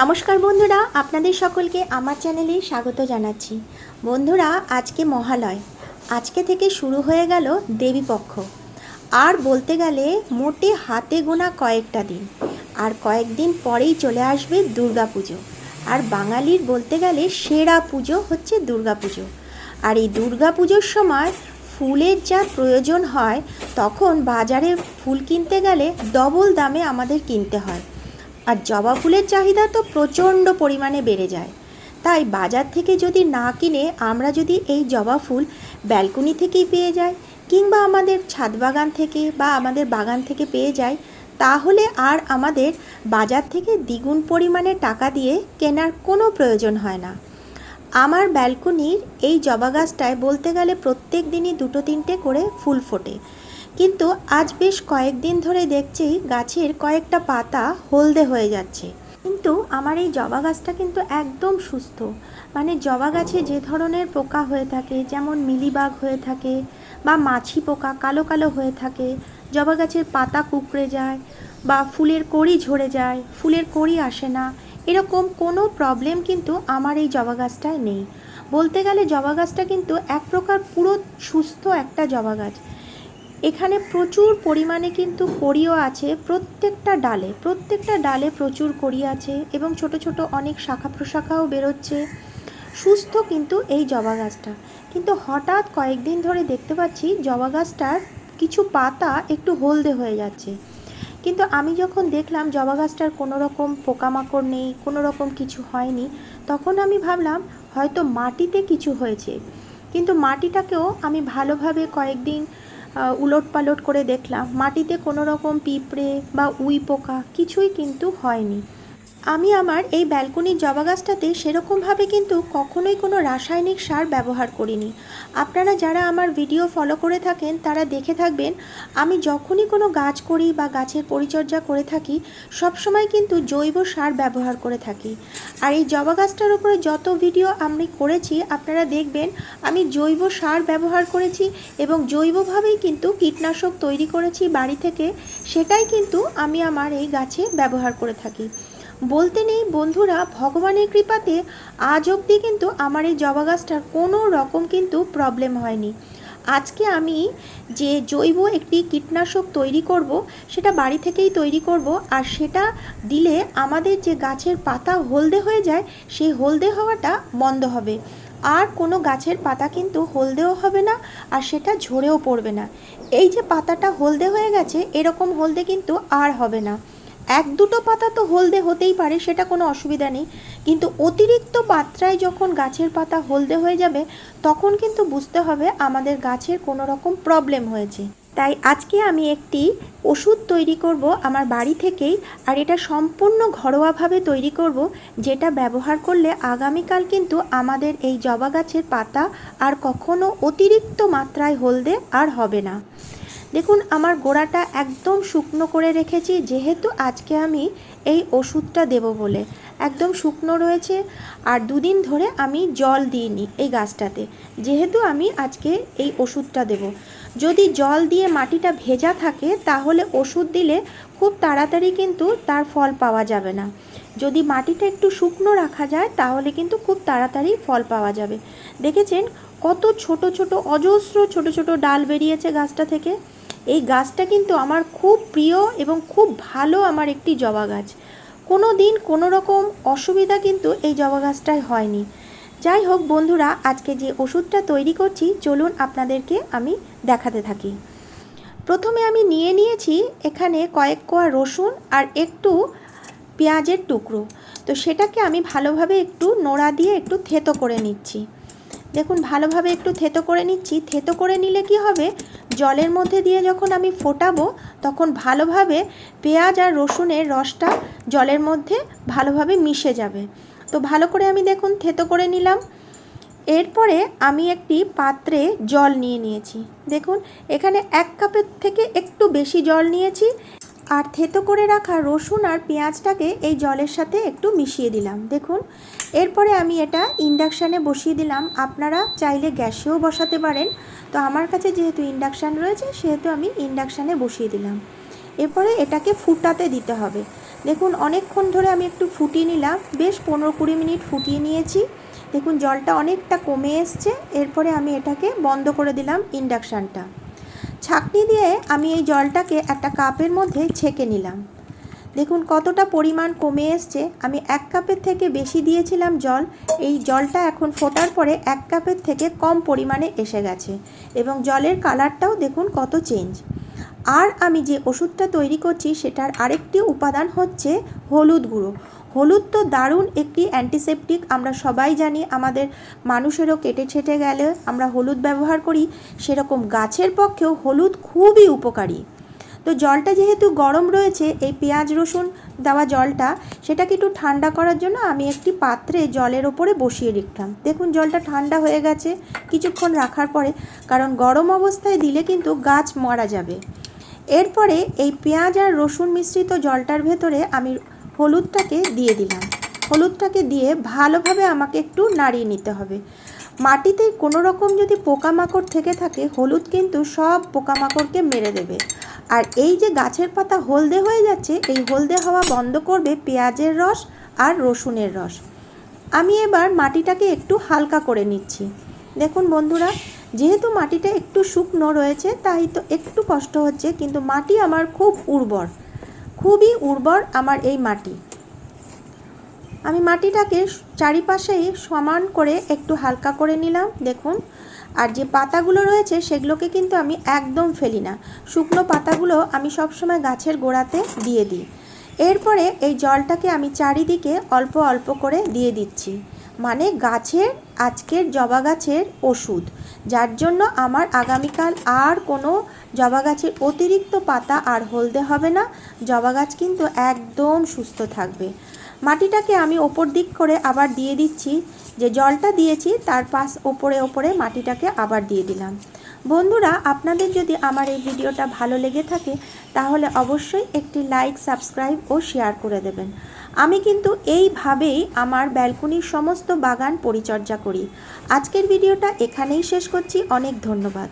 নমস্কার বন্ধুরা, আপনাদের সকলকে আমার চ্যানেলে স্বাগত জানাচ্ছি। বন্ধুরা, আজকে মহালয়। আজকে থেকে শুরু হয়ে গেল দেবীপক্ষ আর বলতে গেলে, মোটে হাতে গোনা কয়েকটা দিন। আর কয়েকদিন পরেই চলে আসবে দুর্গাপুজো। আর বাঙালির বলতে গেলে, সেরা পুজো হচ্ছে দুর্গাপুজো। আর এই দুর্গাপুজোর সময় ফুলের যা প্রয়োজন হয়, তখন বাজারে ফুল কিনতে গেলে ডবল দামে আমাদের কিনতে হয়। আর জবা ফুলের চাহিদা তো প্রচণ্ড পরিমাণে বেড়ে যায়। তাই বাজার থেকে যদি না কিনে আমরা যদি এই জবা ফুল ব্যালকনি থেকেই পেয়ে যাই কিংবা আমাদের ছাদ বাগান থেকে বা আমাদের বাগান থেকে পেয়ে যাই, তাহলে আর আমাদের বাজার থেকে দ্বিগুণ পরিমাণে টাকা দিয়ে কেনার কোনো প্রয়োজন হয় না। আমার ব্যালকনির এই জবা গাছটায় বলতে গেলে প্রত্যেক দিনই দুটো তিনটে করে ফুল ফোটে। কিন্তু আজ বেশ কয়েকদিন ধরে দেখছি গাছের কয়েকটা পাতা হলদে হয়ে যাচ্ছে। কিন্তু আমার এই জবা গাছটা কিন্তু একদম সুস্থ। মানে জবা গাছে যে ধরনের পোকা হয়ে থাকে, যেমন মিলিবাগ হয়ে থাকে বা মাছি পোকা, কালো কালো হয়ে থাকে, জবা গাছের পাতা কুকড়ে যায় বা ফুলের কড়ি ঝরে যায়, ফুলের কড়ি আসে না, এরকম কোনো প্রবলেম কিন্তু আমার এই জবা গাছটায় নেই। বলতে গেলে জবা গাছটা কিন্তু এক প্রকার পুরো সুস্থ একটা জবা গাছ। এখানে প্রচুর পরিমাণে কিন্তু কড়িও আছে, প্রত্যেকটা ডালে প্রত্যেকটা ডালে প্রচুর কড়ি আছে এবং ছোট ছোট অনেক শাখা প্রশাখাও বেরোচ্ছে। সুস্থ কিন্তু এই জবা গাছটা। কিন্তু হঠাৎ কয়েকদিন ধরে দেখতে পাচ্ছি জবা গাছটার কিছু পাতা একটু হলদে হয়ে যাচ্ছে। কিন্তু আমি যখন দেখলাম জবা গাছটার কোনো রকম পোকামাকড় নেই কোনো রকম কিছু হয়নি, তখন আমি ভাবলাম হয়তো মাটিতে কিছু হয়েছে। কিন্তু মাটিটাকেও আমি ভালোভাবে কয়েকদিন উলট পালট করে দেখলাম। মাটিতে কোনো রকম পিঁপড়ে বা উই পোকা কিছুই কিন্তু হয়নি। আমি আমার এই ব্যালকনির জবা গাছটাতে সেরকমভাবে কিন্তু কখনোই কোনো রাসায়নিক সার ব্যবহার করিনি। আপনারা যারা আমার ভিডিও ফলো করে থাকেন, তারা দেখে থাকবেন, আমি যখনই কোনো গাছ করি বা গাছের পরিচর্যা করে থাকি, সবসময় কিন্তু জৈব সার ব্যবহার করে থাকি। আর এই জবা গাছটার উপরে যত ভিডিও আমি করেছি, আপনারা দেখবেন আমি জৈব সার ব্যবহার করেছি এবং জৈবভাবেই কিন্তু কীটনাশক তৈরি করেছি বাড়ি থেকে, সেটাই কিন্তু আমি আমার এই গাছে ব্যবহার করে থাকি। বলতে নেই, বন্ধুরা, ভগবানের কৃপাতে আজ অবধি কিন্তু আমার এই জবা গাছটার কোনো রকম কিন্তু প্রবলেম হয়নি। আজকে আমি যে জৈব একটি কীটনাশক তৈরি করব, সেটা বাড়ি থেকেই তৈরি করব, আর সেটা দিলে আমাদের যে গাছের পাতা হলদে হয়ে যায়, সেই হলদে হওয়াটা বন্ধ হবে। আর কোনো গাছের পাতা কিন্তু হলদেও হবে না, আর সেটা ঝরেও পড়বে না। এই যে পাতাটা হলদে হয়ে গেছে, এরকম হলদে কিন্তু আর হবে না। এক দুটো পাতা তো হলদে হতেই পারে, সেটা কোনো অসুবিধা নেই। কিন্তু অতিরিক্ত মাত্রায় যখন গাছের পাতা হলদে হয়ে যাবে, তখন কিন্তু বুঝতে হবে আমাদের গাছের কোনো রকম প্রবলেম হয়েছে। তাই আজকে আমি একটি ওষুধ তৈরি করব আমার বাড়ি থেকেই, আর এটা সম্পূর্ণ ঘরোয়াভাবে তৈরি করব, যেটা ব্যবহার করলে আগামীকাল কিন্তু আমাদের এই জবা গাছের পাতা আর কখনো অতিরিক্ত মাত্রায় হলদে আর হবে না। দেখুন, আমার গোড়াটা একদম শুকনো করে রেখেছি, যেহেতু আজকে আমি এই ওষুধটা দেব বলে। একদম শুকনো রয়েছে, আর দুদিন ধরে আমি জল দিইনি এই গাছটাতে, যেহেতু আমি আজকে এই ওষুধটা দেব। যদি জল দিয়ে মাটিটা ভেজা থাকে, তাহলে ওষুধ দিলে খুব তাড়াতাড়ি কিন্তু তার ফল পাওয়া যাবে না। যদি মাটিটা একটু শুকনো রাখা যায়, তাহলে কিন্তু খুব তাড়াতাড়ি ফল পাওয়া যাবে। দেখেছেন কত ছোট ছোট, অজস্র ছোট ছোট ডাল বেরিয়েছে গাছটা থেকে? এই গাছটা কিন্তু আমার খুব প্রিয় এবং খুব ভালো আমার একটি জবা গাছ। কোনো দিন কোনো রকম অসুবিধা কিন্তু এই জবা গাছটায় হয়নি। যাই হোক বন্ধুরা, আজকে যে ওষুধটা তৈরি করছি, চলুন আপনাদেরকে আমি দেখাতে থাকি। প্রথমে আমি নিয়ে নিয়েছি এখানে কয়েক কোয়া রসুন আর একটু পেঁয়াজের টুকরো। তো সেটাকে আমি ভালোভাবে একটু নোড়া দিয়ে একটু থেতো করে নিচ্ছি। দেখুন, ভালোভাবে একটু থেতো করে নিচ্ছি। থেতো করে নিলে কি হবে? জলের মধ্যে দিয়ে যখন আমি ফোটাবো, তখন ভালোভাবে পেঁয়াজ আর রসুনের রসটা জলের মধ্যে ভালোভাবে মিশে যাবে। তো ভালো করে আমি দেখুন থেতো করে নিলাম। এরপরে আমি একটি পাত্রে জল নিয়ে নিয়েছি। দেখুন, এখানে এক কাপের থেকে একটু বেশি জল নিয়েছি। আর থেতো করে রাখা রসুন আর পেঁয়াজটাকে এই জলের সাথে একটু মিশিয়ে দিলাম। দেখুন, এরপরে আমি এটা ইন্ডাকশানে বসিয়ে দিলাম। আপনারা চাইলে গ্যাসেও বসাতে পারেন। তো আমার কাছে যেহেতু ইন্ডাকশান রয়েছে, সেহেতু আমি ইন্ডাকশানে বসিয়ে দিলাম। এরপরে এটাকে ফুটাতে দিতে হবে। দেখুন, অনেকক্ষণ ধরে আমি একটু ফুটিয়ে নিলাম। বেশ পনেরো কুড়ি মিনিট ফুটিয়ে নিয়েছি। দেখুন, জলটা অনেকটা কমে এসছে। এরপরে আমি এটাকে বন্ধ করে দিলাম ইন্ডাকশানটা। ছাঁকনি দিয়ে আমি এই জলটাকে একটা কাপের মধ্যে ছেঁকে নিলাম। দেখুন কতটা পরিমাণ কমে এসছে। আমি এক কাপের থেকে বেশি দিয়েছিলাম জল। এই জলটা এখন ফোটার পরে এক কাপের থেকে কম পরিমাণে এসে গেছে এবং জলের কালারটাও দেখুন কত চেঞ্জ আর আমি যে ওষুধটা তৈরি করছি সেটার আরেকটি উপাদান হচ্ছে হলুদ গুঁড়ো। হলুদ তো দারুণ একটি অ্যান্টিসেপটিক আমরা সবাই জানি আমাদের মানুষেরও কেটে ছেটে গেলে আমরা হলুদ ব্যবহার করি, সেরকম গাছের পক্ষেও হলুদ খুবই উপকারী। তো জলটা যেহেতু গরম রয়েছে, এই পেঁয়াজ রসুন দেওয়া জলটা, সেটাকে একটু ঠান্ডা করার জন্য আমি একটি পাত্রে জলের ওপরে বসিয়ে রাখলাম। দেখুন, জলটা ঠান্ডা হয়ে গেছে কিছুক্ষণ রাখার পরে, কারণ গরম অবস্থায় দিলে কিন্তু গাছ মারা যাবে। এরপরে এই পেঁয়াজ আর রসুন মিশ্রিত জলটার ভেতরে আমি হলুদটাকে দিয়ে দিলাম। হলুদটাকে দিয়ে ভালোভাবে আমাকে একটু নাড়িয়ে নিতে হবে। মাটিতে কোনো রকম যদি পোকামাকড় থেকে থাকে, হলুদ কিন্তু সব পোকামাকড়কে মেরে দেবে। আর এই যে গাছের পাতা হলদে হয়ে যাচ্ছে, এই হলদে হওয়া বন্ধ করবে পেঁয়াজের রস আর রসুনের রস। আমি এবার মাটিটাকে একটু হালকা করে নিচ্ছি। দেখুন বন্ধুরা, যেহেতু মাটিটা একটু শুকনো রয়েছে, তাই তো একটু কষ্ট হচ্ছে, কিন্তু মাটি আমার খুব উর্বর। খুবই উর্বর আমার এই মাটি। আমি মাটিটাকে চারিপাশেই সমান করে একটু হালকা করে নিলাম, দেখুন। আর যে পাতাগুলো রয়েছে, সেগুলোকে কিন্তু আমি একদম ফেলি না। শুকনো পাতাগুলো আমি সবসময় গাছের গোড়াতে দিয়ে দিই। এরপরে এই জলটাকে আমি চারিদিকে অল্প অল্প করে দিয়ে দিচ্ছি। মানে গাছের, আজকের জবা গাছের ওষুধ। যার জন্য আমার আগামীকাল আর কোনো জবা গাছের অতিরিক্ত পাতা আর হলদে হবে না। জবা গাছ কিন্তু একদম সুস্থ থাকবে। মাটিটাকে আমি ওপর দিক করে আবার দিয়ে দিচ্ছি। যে জলটা দিয়েছি, তার পাশ ওপরে ওপরে মাটিটাকে আবার দিয়ে দিলাম। বন্ধুরা, আপনাদের যদি আমার এই ভিডিওটা ভালো লেগে থাকে, তাহলে অবশ্যই একটি লাইক সাবস্ক্রাইব ও শেয়ার করে দেবেন। আমি কিন্তু এইভাবেই আমার ব্যালকনির সমস্ত বাগান পরিচর্যা করি। আজকের ভিডিওটা এখানেই শেষ করছি। অনেক ধন্যবাদ।